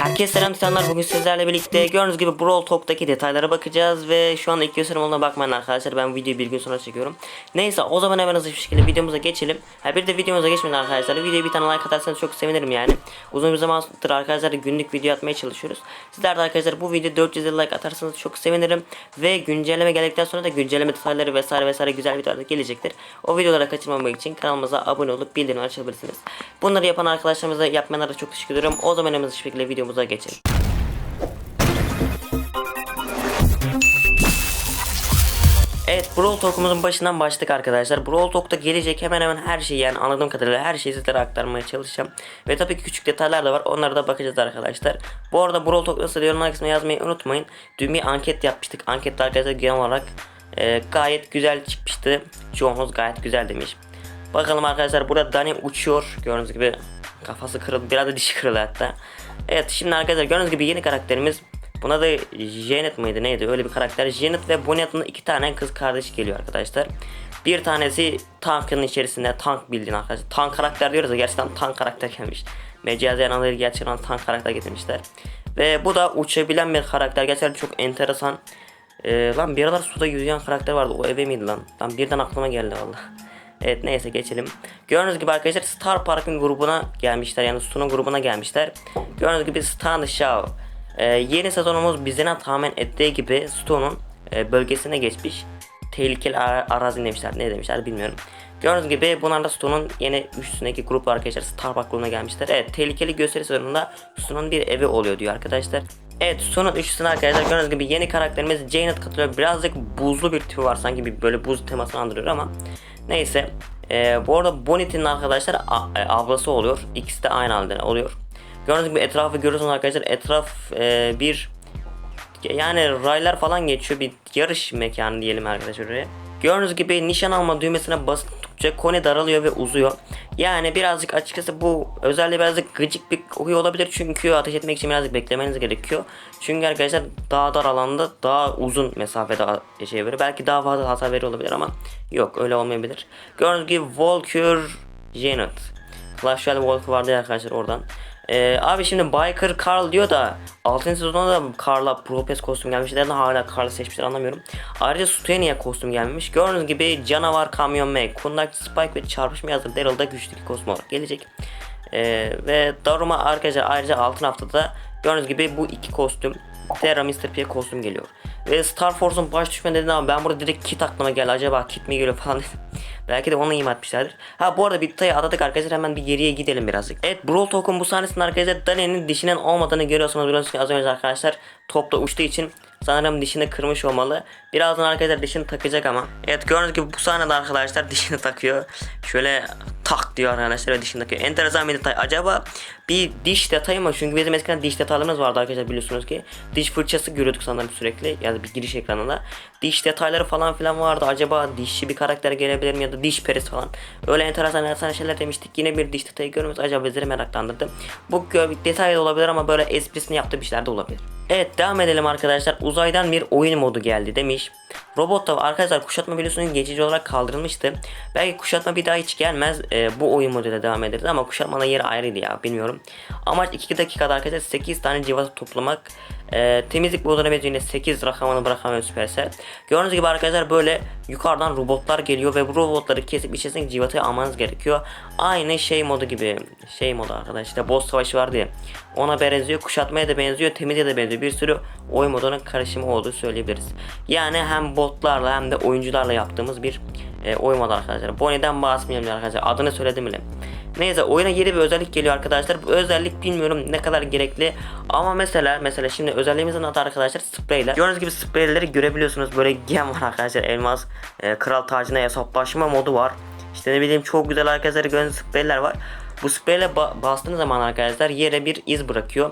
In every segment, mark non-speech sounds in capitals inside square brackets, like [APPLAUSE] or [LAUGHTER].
Herkese selam titanlar bugün sizlerle birlikte gördüğünüz gibi Brawl Talk'taki detaylara bakacağız ve şu anda ilk gösterim bakmayın arkadaşlar ben videoyu bir gün sonra çekiyorum. Neyse o zaman hemen hızlı bir şekilde videomuza geçelim. Ha bir de videomuza geçmeden arkadaşlar videoya bir tane like atarsanız çok sevinirim yani. Uzun bir zamandır arkadaşlar günlük video atmaya çalışıyoruz. Sizler de arkadaşlar bu video 400 like atarsanız çok sevinirim. Ve güncelleme geldikten sonra da güncelleme detayları vesaire vesaire güzel videolar gelecektir. O videolara kaçırmamak için kanalımıza abone olup bildirim açabilirsiniz. Bunları yapan arkadaşlarımıza yapmayanlara çok teşekkür ediyorum. O zaman hemen hızlı şekilde videomuza geçelim. Evet Brawl Talk'umuzun başından başladık arkadaşlar. Brawl Talk'ta gelecek hemen hemen her şeyi yani anladığım kadarıyla her şeyi sizlere aktarmaya çalışacağım. Ve tabii ki küçük detaylar da var. Onlara da bakacağız arkadaşlar. Bu arada Brawl Talk nasıl yorumlar kısmına yazmayı unutmayın. Dün bir anket yapmıştık. Ankette arkadaşlar genel olarak e, gayet güzel çıkmıştı. Çoğunuz gayet güzel demiş. Bakalım arkadaşlar burada Dani uçuyor. Gördüğünüz gibi kafası kırıldı. Biraz da dişi kırıldı hatta. Evet şimdi arkadaşlar gördüğünüz gibi yeni karakterimiz Buna da Janet mıydı neydi öyle bir karakter. Janet ve Bonnie iki tane kız kardeş geliyor arkadaşlar. Bir tanesi tankın içerisinde tank bildiğin arkadaşlar. Tank karakter diyoruz da gerçekten tank karakter gelmiş. Mecazi anıları gerçekten tank karakter getirmişler. Ve bu da uçabilen bir karakter. Gerçekten çok enteresan. Ee, lan bir aralar suda yüzüyen karakter vardı. O eve miydi lan? Lan birden aklıma geldi valla. Evet neyse geçelim. Gördüğünüz gibi arkadaşlar Star Park'ın grubuna gelmişler. Yani Stu'nun grubuna gelmişler. Gördüğünüz gibi Star Show. Ee, yeni sezonumuz bizden tahmin ettiği gibi Stone'un e, bölgesine geçmiş. Tehlikeli ara- arazi demişler. Ne demişler bilmiyorum. Gördüğünüz gibi bunlar da Stone'un yeni üstündeki grup arkadaşlar Starbucks grubuna gelmişler. Evet tehlikeli gösteri sezonunda Stone'un bir evi oluyor diyor arkadaşlar. Evet Stone'un üçlüsüne arkadaşlar gördüğünüz gibi yeni karakterimiz Janet katılıyor. Birazcık buzlu bir tipi var sanki bir böyle buz temasını andırıyor ama neyse. Ee, bu arada Bonnie'nin arkadaşlar e, ablası oluyor. İkisi de aynı halde oluyor. Gördüğünüz gibi etrafı görüyorsunuz arkadaşlar. Etraf e, bir yani raylar falan geçiyor. Bir yarış mekanı diyelim arkadaşlar oraya. Gördüğünüz gibi nişan alma düğmesine bastıkça kone daralıyor ve uzuyor. Yani birazcık açıkçası bu özelliği birazcık gıcık bir huy olabilir çünkü ateş etmek için birazcık beklemeniz gerekiyor. Çünkü arkadaşlar daha dar alanda daha uzun mesafede şey veriyor. Belki daha fazla hasar veriyor olabilir ama yok öyle olmayabilir. Gördüğünüz gibi Volker Janet. Clash Royale Volker vardı arkadaşlar oradan. Ee, abi şimdi Biker Carl diyor da 6. sezonda da Carl'a Propes kostüm gelmiş. Neden hala Carl'ı seçmişler anlamıyorum. Ayrıca Stu'ya niye kostüm gelmemiş? Gördüğünüz gibi Canavar Kamyon Meg, Kundakçı Spike ve Çarpışmaya hazır Daryl'da güçlü iki kostüm olarak gelecek. Ee, ve Daruma arkadaşlar ayrıca altın haftada gördüğünüz gibi bu iki kostüm Terra Mr. P'ye kostüm geliyor. Ve Star Force'un baş düşmanı dedi ama ben burada direkt kit aklıma geldi. Acaba kit mi geliyor falan. [LAUGHS] Belki de onu ima etmişlerdir. Ha bu arada bir atadık arkadaşlar hemen bir geriye gidelim birazcık. Evet Brawl Talk'un bu sahnesinde arkadaşlar Dani'nin dişinin olmadığını görüyorsunuz. Biliyorsunuz az önce arkadaşlar topla uçtuğu için sanırım dişini kırmış olmalı. Birazdan arkadaşlar dişini takacak ama. Evet gördüğünüz gibi bu sahnede arkadaşlar dişini takıyor. Şöyle tak diyor arkadaşlar ve dişini takıyor. Enteresan bir detay. Acaba bir diş detayı mı? Çünkü bizim eskiden diş detaylarımız vardı arkadaşlar biliyorsunuz ki. Diş fırçası görüyorduk sanırım sürekli. Yani bir giriş ekranında. Diş detayları falan filan vardı. Acaba dişçi bir karakter gelebilir mi ya da diş perisi falan. Öyle enteresan enteresan şeyler demiştik. Yine bir diş detayı görmemiz acaba bizleri meraklandırdı. Bu detay olabilir ama böyle esprisini yaptığı bir şeyler de olabilir. Evet devam edelim arkadaşlar. Uzaydan bir oyun modu geldi demiş. Robot da arkadaşlar kuşatma biliyorsunuz geçici olarak kaldırılmıştı. Belki kuşatma bir daha hiç gelmez. Ee, bu oyun moduyla devam ederiz ama kuşatmanın yeri ayrıydı ya bilmiyorum. Amaç 2 dakikada arkadaşlar 8 tane civata toplamak. Ee, temizlik moduna benziyor yine 8 rakamını bırakamıyor Supercell. Gördüğünüz gibi arkadaşlar böyle yukarıdan robotlar geliyor ve bu robotları kesip içerisindeki civatayı almanız gerekiyor. Aynı şey modu gibi. Şey modu arkadaşlar işte boss savaşı vardı ya. Ona benziyor. Kuşatmaya da benziyor. Temizliğe de benziyor. Bir sürü oyun modunun karışımı olduğu söyleyebiliriz. Yani hem botlarla hem de oyuncularla yaptığımız bir e, oyun modu arkadaşlar. Bonnie'den bahsetmeyelim arkadaşlar. Adını söyledim bile. Neyse oyuna yeni bir özellik geliyor arkadaşlar. Bu özellik bilmiyorum ne kadar gerekli. Ama mesela mesela şimdi özelliğimizin adı arkadaşlar spreyler. Gördüğünüz gibi spreyleri görebiliyorsunuz. Böyle gem var arkadaşlar. Elmas e, kral tacına hesaplaşma modu var. İşte ne bileyim çok güzel arkadaşlar gördüğünüz spreyler var. Bu spreyle ba- bastığınız zaman arkadaşlar yere bir iz bırakıyor.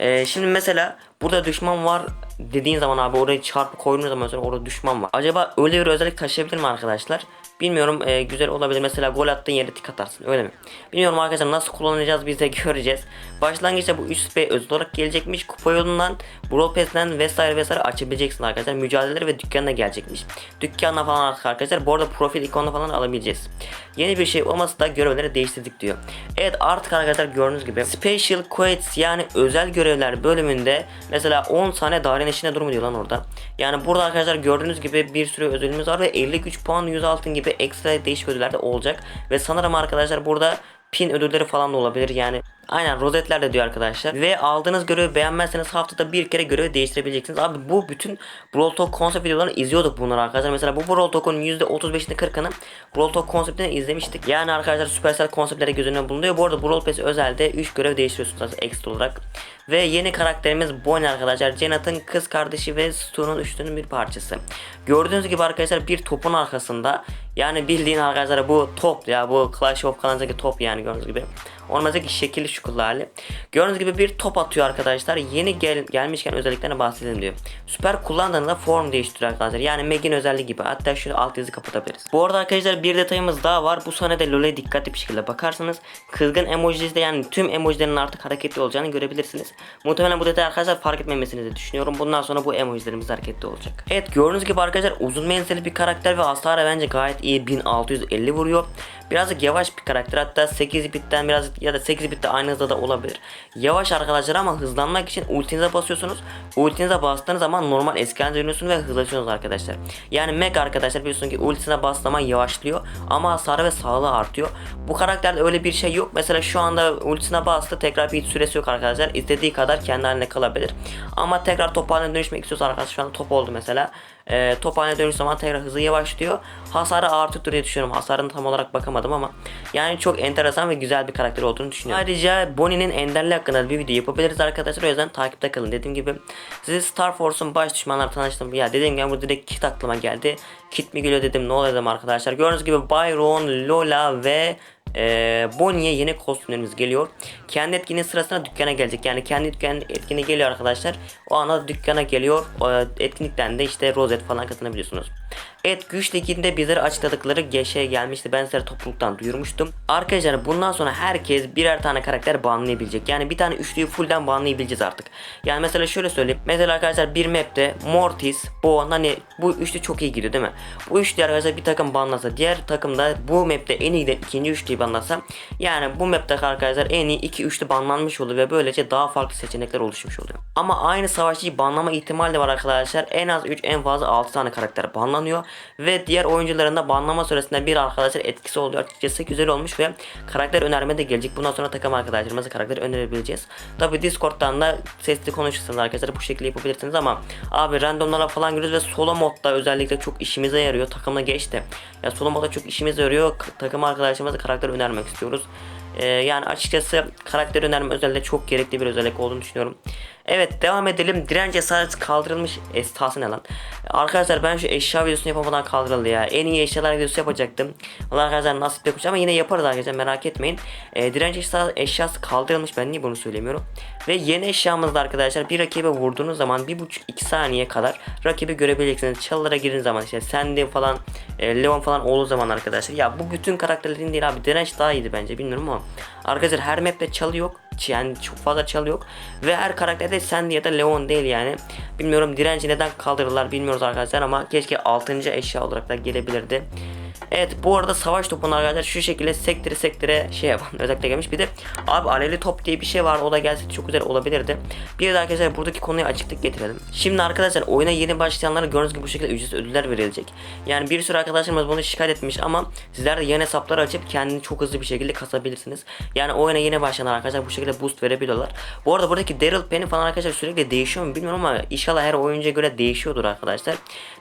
E, şimdi mesela burada düşman var dediğin zaman abi oraya çarpı koyduğunuz zaman sonra orada düşman var. Acaba öyle bir özellik taşıyabilir mi arkadaşlar? Bilmiyorum e, güzel olabilir. Mesela gol attığın yere tik atarsın öyle mi? Bilmiyorum arkadaşlar nasıl kullanacağız biz de [LAUGHS] göreceğiz. Başlangıçta bu 3 spray özel olarak gelecekmiş. Kupa yolundan, Brawl Pass'ten vesaire vesaire açabileceksin arkadaşlar. Mücadeleleri ve dükkanına gelecekmiş. Dükkanla falan artık arkadaşlar. Bu arada profil ikonunu falan alabileceğiz. Yeni bir şey olması da görevleri değiştirdik diyor. Evet artık arkadaşlar gördüğünüz gibi Special Quests yani özel görevler bölümünde mesela 10 tane dairenin içinde durumu diyor lan orada. Yani burada arkadaşlar gördüğünüz gibi bir sürü özelimiz var ve 53 puan 100 altın gibi ekstra değişik ödüller de olacak. Ve sanırım arkadaşlar burada pin ödülleri falan da olabilir. Yani aynen rozetler de diyor arkadaşlar. Ve aldığınız görevi beğenmezseniz haftada bir kere görevi değiştirebileceksiniz. Abi bu bütün Brawl Talk konsept videolarını izliyorduk bunları arkadaşlar. Mesela bu Brawl Talk'un %35'ini 40'ını Brawl Talk konseptini izlemiştik. Yani arkadaşlar Supercell konseptleri göz önüne bulunuyor. Bu arada Brawl Pass özelde 3 görev değiştiriyorsunuz ekstra olarak ve yeni karakterimiz Bonnie arkadaşlar. Janet'ın kız kardeşi ve Stu'nun üçlünün bir parçası. Gördüğünüz gibi arkadaşlar bir topun arkasında. Yani bildiğin arkadaşlar bu top ya bu Clash of Clans'daki top yani gördüğünüz gibi. Olmazdaki şekilli şukullu hali. Gördüğünüz gibi bir top atıyor arkadaşlar. Yeni gel gelmişken özelliklerine bahsedelim diyor. Süper kullandığında form değiştiriyor arkadaşlar. Yani Meg'in özelliği gibi. Hatta şu alt yazı kapatabiliriz. Bu arada arkadaşlar bir detayımız daha var. Bu sahnede LoL'e dikkatli bir şekilde bakarsanız kızgın emojisi de yani tüm emojilerin artık hareketli olacağını görebilirsiniz. Muhtemelen bu detayı arkadaşlar fark etmemesini de düşünüyorum. Bundan sonra bu emojilerimiz hareketli olacak. Evet gördüğünüz gibi arkadaşlar uzun menzilli bir karakter ve hasarı bence gayet iyi 1650 vuruyor. Birazcık yavaş bir karakter hatta 8 bitten biraz ya da 8 bitte aynı hızda da olabilir. Yavaş arkadaşlar ama hızlanmak için ultinize basıyorsunuz. Ultinize bastığınız zaman normal eski haline dönüyorsunuz ve hızlanıyorsunuz arkadaşlar. Yani Meg arkadaşlar biliyorsun ki ultisine bastığı zaman yavaşlıyor ama hasarı ve sağlığı artıyor. Bu karakterde öyle bir şey yok. Mesela şu anda ultisine bastı tekrar bir süresi yok arkadaşlar. İstediği kadar kendi haline kalabilir. Ama tekrar top haline dönüşmek istiyorsa arkadaşlar şu anda top oldu mesela e, top haline dönüş zaman tekrar hızı yavaşlıyor. Hasarı artıyor diye düşünüyorum. Hasarını tam olarak bakamadım ama yani çok enteresan ve güzel bir karakter olduğunu düşünüyorum. Ayrıca Bonnie'nin enderli hakkında bir video yapabiliriz arkadaşlar. O yüzden takipte kalın. Dediğim gibi sizi Star Force'un baş düşmanları tanıştım. Ya dediğim gibi bu direkt kit aklıma geldi. Kit mi geliyor dedim ne oluyor dedim arkadaşlar. Gördüğünüz gibi Byron, Lola ve ee, Bonnie'ye yeni kostümlerimiz geliyor. Kendi etkinin sırasına dükkana gelecek. Yani kendi dükkan etkini geliyor arkadaşlar. O anda dükkana geliyor. O etkinlikten de işte rozet falan kazanabiliyorsunuz. Evet güç liginde bizlere açıkladıkları GŞ'ye gelmişti. Ben size topluluktan duyurmuştum. Arkadaşlar bundan sonra herkes birer tane karakter banlayabilecek. Yani bir tane üçlüyü fullden banlayabileceğiz artık. Yani mesela şöyle söyleyeyim. Mesela arkadaşlar bir map'te Mortis, Bo, hani bu üçlü çok iyi gidiyor değil mi? Bu üçlü arkadaşlar bir takım banlasa diğer takımda bu map'te en iyi giden ikinci üçlüyü banlasa yani bu map'te arkadaşlar en iyi iki üçlü banlanmış oluyor ve böylece daha farklı seçenekler oluşmuş oluyor. Ama aynı savaşçıyı banlama ihtimali de var arkadaşlar. En az 3 en fazla 6 tane karakter banlanıyor ve diğer oyuncuların da banlama süresinde bir arkadaşlar etkisi oluyor. Açıkçası güzel olmuş ve karakter önerme de gelecek. Bundan sonra takım arkadaşlarımıza karakter önerebileceğiz. Tabi Discord'dan da sesli konuşursanız arkadaşlar bu şekilde yapabilirsiniz ama abi randomlara falan giriyoruz ve solo modda özellikle çok işimize yarıyor. Takımla geçti. Ya solo modda çok işimize yarıyor. Takım arkadaşlarımıza karakter önermek istiyoruz. Ee, yani açıkçası karakter önerme özellikle çok gerekli bir özellik olduğunu düşünüyorum. Evet devam edelim. Direnç esareti kaldırılmış esası ne lan? Arkadaşlar ben şu eşya videosunu yapamadan kaldırıldı ya. En iyi eşyalar videosu yapacaktım. Valla arkadaşlar nasip yokmuş ama yine yaparız arkadaşlar merak etmeyin. E, direnç eşyası, eşyası kaldırılmış ben niye bunu söylemiyorum. Ve yeni eşyamızda arkadaşlar bir rakibe vurduğunuz zaman 1.5-2 saniye kadar rakibi görebileceksiniz. Çalılara girdiğiniz zaman işte Sandy falan e, Leon falan olduğu zaman arkadaşlar. Ya bu bütün karakterlerin değil abi direnç daha iyiydi bence bilmiyorum ama. Arkadaşlar her map'te çalı yok yani çok fazla çalı yok ve her karakterde Sandy ya da Leon değil yani bilmiyorum direnci neden kaldırırlar bilmiyoruz arkadaşlar ama keşke 6. eşya olarak da gelebilirdi Evet bu arada savaş topunu arkadaşlar şu şekilde sektire sektire şey yapan özellikle gelmiş. Bir de abi alevli top diye bir şey var o da gelse çok güzel olabilirdi. Bir de arkadaşlar buradaki konuyu açıklık getirelim. Şimdi arkadaşlar oyuna yeni başlayanlara gördüğünüz gibi bu şekilde ücretsiz ödüller verilecek. Yani bir sürü arkadaşlarımız bunu şikayet etmiş ama sizler de yeni hesaplar açıp kendini çok hızlı bir şekilde kasabilirsiniz. Yani oyuna yeni başlayanlar arkadaşlar bu şekilde boost verebiliyorlar. Bu arada buradaki Daryl Penny falan arkadaşlar sürekli değişiyor mu bilmiyorum ama inşallah her oyuncuya göre değişiyordur arkadaşlar.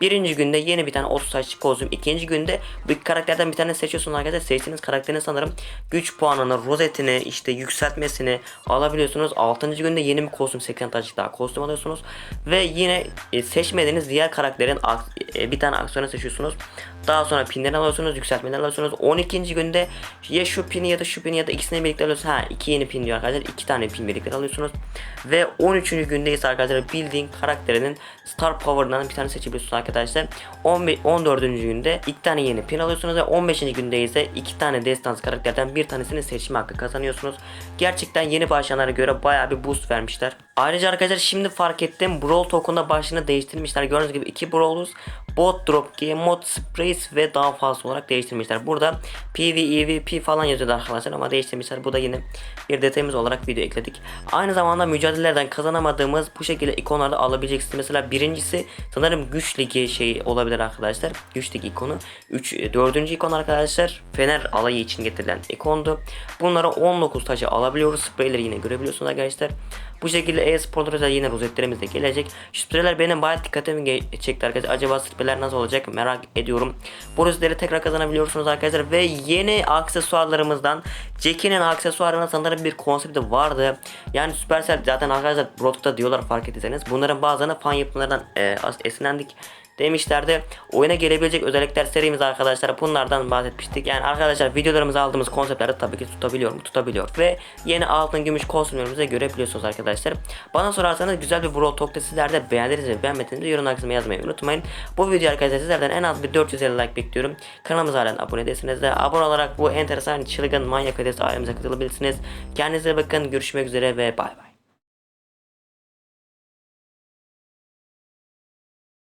Birinci günde yeni bir tane 30 saçlı kostüm. ikinci günde bir karakterden bir tane seçiyorsunuz arkadaşlar. Seçtiğiniz karakterin sanırım güç puanını, rozetini, işte yükseltmesini alabiliyorsunuz. Altıncı günde yeni bir kostüm 80 taşlık daha kostüm alıyorsunuz. Ve yine e, seçmediğiniz diğer karakterin e, bir tane aksiyonu seçiyorsunuz. Daha sonra pinleri alıyorsunuz, yükseltmeleri alıyorsunuz. 12. günde ya şu pini ya da şu pini ya da ikisini birlikte alıyorsunuz. Ha iki yeni pin diyor arkadaşlar. iki tane pin birlikte alıyorsunuz. Ve 13. günde ise arkadaşlar bildiğin karakterinin Star Power'dan bir tane seçebiliyorsunuz arkadaşlar. 15, 14. günde iki tane yeni pin alıyorsunuz ve 15. günde ise 2 tane destans karakterden bir tanesini seçme hakkı kazanıyorsunuz. Gerçekten yeni başlayanlara göre baya bir boost vermişler. Ayrıca arkadaşlar şimdi fark ettim Brawl Token'da başlığını değiştirmişler. Gördüğünüz gibi 2 Brawlers, Bot Drop, Game Mode, Sprays ve daha fazla olarak değiştirmişler. Burada PV, EVP falan yazıyordu arkadaşlar ama değiştirmişler. Bu da yine bir detayımız olarak video ekledik. Aynı zamanda mücadelelerden kazanamadığımız bu şekilde ikonlarda alabileceksiniz. Mesela birincisi sanırım güç ligi şey olabilir arkadaşlar. Güç ligi ikonu. 3 dördüncü ikon arkadaşlar Fener alayı için getirilen ikondu. Bunlara 19 taşı alabiliyoruz. Spreyleri yine görebiliyorsunuz arkadaşlar. Bu şekilde e-sporda özel yine rozetlerimiz de gelecek. Şu spreler benim bayağı dikkatimi çekti arkadaşlar. Acaba spreler nasıl olacak merak ediyorum. Bu rozetleri tekrar kazanabiliyorsunuz arkadaşlar. Ve yeni aksesuarlarımızdan Jackie'nin aksesuarına sanırım bir konsepti vardı. Yani Supercell zaten arkadaşlar Broadcast'ta diyorlar fark ettiyseniz. Bunların bazılarını fan yapımlarından e, esinlendik demişlerdi. Oyuna gelebilecek özellikler serimiz arkadaşlar bunlardan bahsetmiştik. Yani arkadaşlar videolarımıza aldığımız konseptleri tabii ki tutabiliyor mu? Tutabiliyor. Ve yeni altın gümüş kostümlerimizi görebiliyorsunuz arkadaşlar. Bana sorarsanız güzel bir Brawl Talk'ta sizler de beğendiniz ve beğenmediğiniz de yorum kısmına yazmayı unutmayın. Bu video arkadaşlar sizlerden en az bir 450 like bekliyorum. Kanalımıza halen abone değilseniz de abone olarak bu enteresan çılgın manyak ödesi ailemize katılabilirsiniz. Kendinize bakın görüşmek üzere ve bay bay.